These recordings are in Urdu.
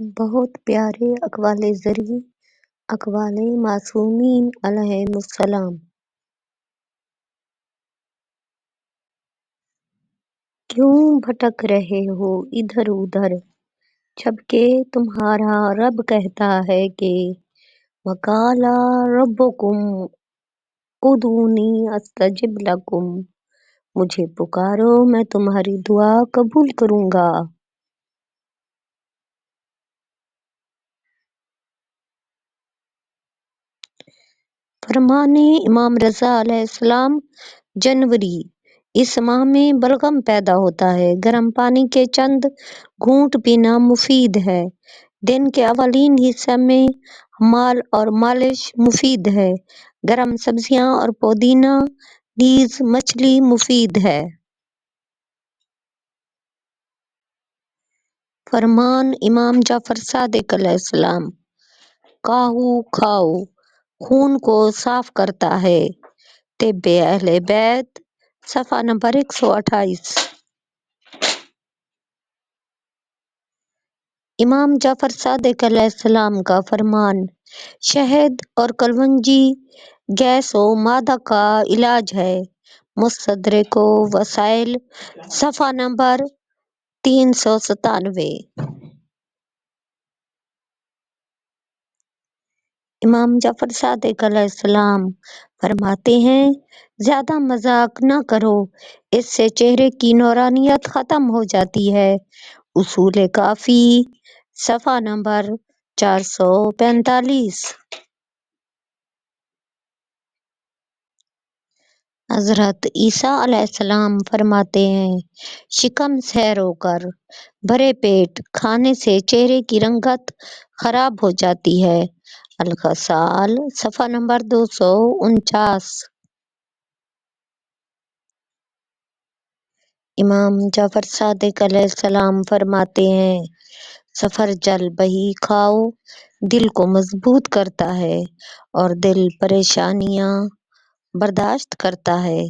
بہت پیارے اقوال زریں اقوال معصومین علیہم السلام۔ کیوں بھٹک رہے ہو ادھر ادھر؟ جبکہ تمہارا رب کہتا ہے کہ وَقَالَ رَبُّكُمْ ادْعُونِي أَسْتَجِبْ لَكُمْ۔ مجھے پکارو، میں تمہاری دعا قبول کروں گا۔ فرمان امام رضا علیہ السلام جنوری اس ماہ میں بلغم پیدا ہوتا ہے۔ گرم پانی کے چند گھونٹ پینا مفید ہے۔ دن کے اولین حصے میں مال اور مالش مفید ہے۔ گرم سبزیاں اور پودینہ، نیز مچھلی مفید ہے۔ فرمان امام جعفر صادق علیہ السلام، کاہو کھاؤ۔ خون کو صاف کرتا ہے۔ طب اہل بیت، صفحہ نمبر ایک سو اٹھائیس۔ امام جعفر صادق علیہ السلام کا فرمان، شہد اور کلونجی گیس و معدہ کا علاج ہے۔ مستدرک وسائل، صفحہ نمبر تین سو ستانوے۔ امام جعفر صادق علیہ السلام فرماتے ہیں، زیادہ مذاق نہ کرو، اس سے چہرے کی نورانیت ختم ہو جاتی ہے۔ اصول کافی، صفحہ نمبر چار سو پینتالیس۔ حضرت عیسیٰ علیہ السلام فرماتے ہیں، شکم سیر ہو کر بھرے پیٹ کھانے سے چہرے کی رنگت خراب ہو جاتی ہے۔ الخصال صفحہ نمبر دو سو انچاس امام جعفر صادق علیہ السلام فرماتے ہیں، سفر جل بہی کھاؤ، دل کو مضبوط کرتا ہے اور دل پریشانیاں برداشت کرتا ہے۔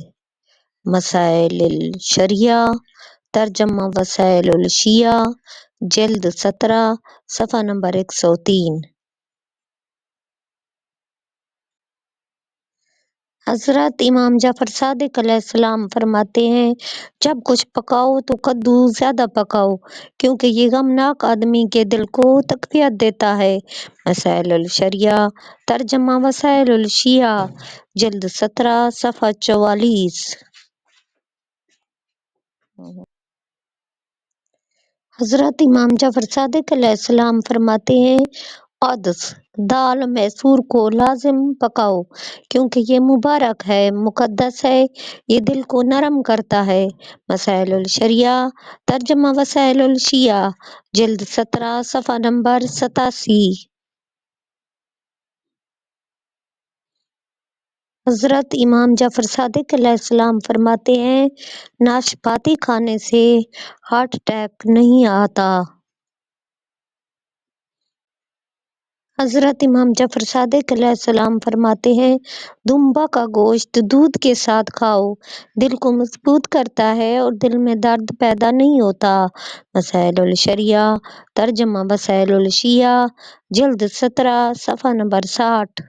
مسائل الشریعہ، ترجمہ وسائل الشیعہ، جلد سترہ، صفحہ نمبر ایک سو تین۔ حضرت امام جعفر صادق علیہ السلام فرماتے ہیں، جب کچھ پکاؤ تو کدو زیادہ پکاؤ، کیونکہ یہ غمناک آدمی کے دل کو تقویت دیتا ہے۔ مسائل الشریعہ، ترجمہ وسائل الشیعہ، جلد سترہ، صفحہ چوالیس۔ حضرت امام جعفر صادق علیہ السلام فرماتے ہیں عدس دال مسور کو لازم پکاؤ کیونکہ یہ مبارک ہے، مقدس ہے، یہ دل کو نرم کرتا ہے۔ مسائل الشریعہ، ترجمہ وسائل الشیعہ، جلد سترہ، صفحہ نمبر ستاسی۔ حضرت امام جعفر صادق علیہ السلام فرماتے ہیں، ناشپاتی کھانے سے ہارٹ اٹیک نہیں آتا۔ حضرت امام جعفر صادق علیہ السلام فرماتے ہیں، دمبا کا گوشت دودھ کے ساتھ کھاؤ، دل کو مضبوط کرتا ہے اور دل میں درد پیدا نہیں ہوتا۔ مسائل الشریعہ، ترجمہ وسائل الشیعہ، جلد سترہ، صفحہ نمبر ساٹھ۔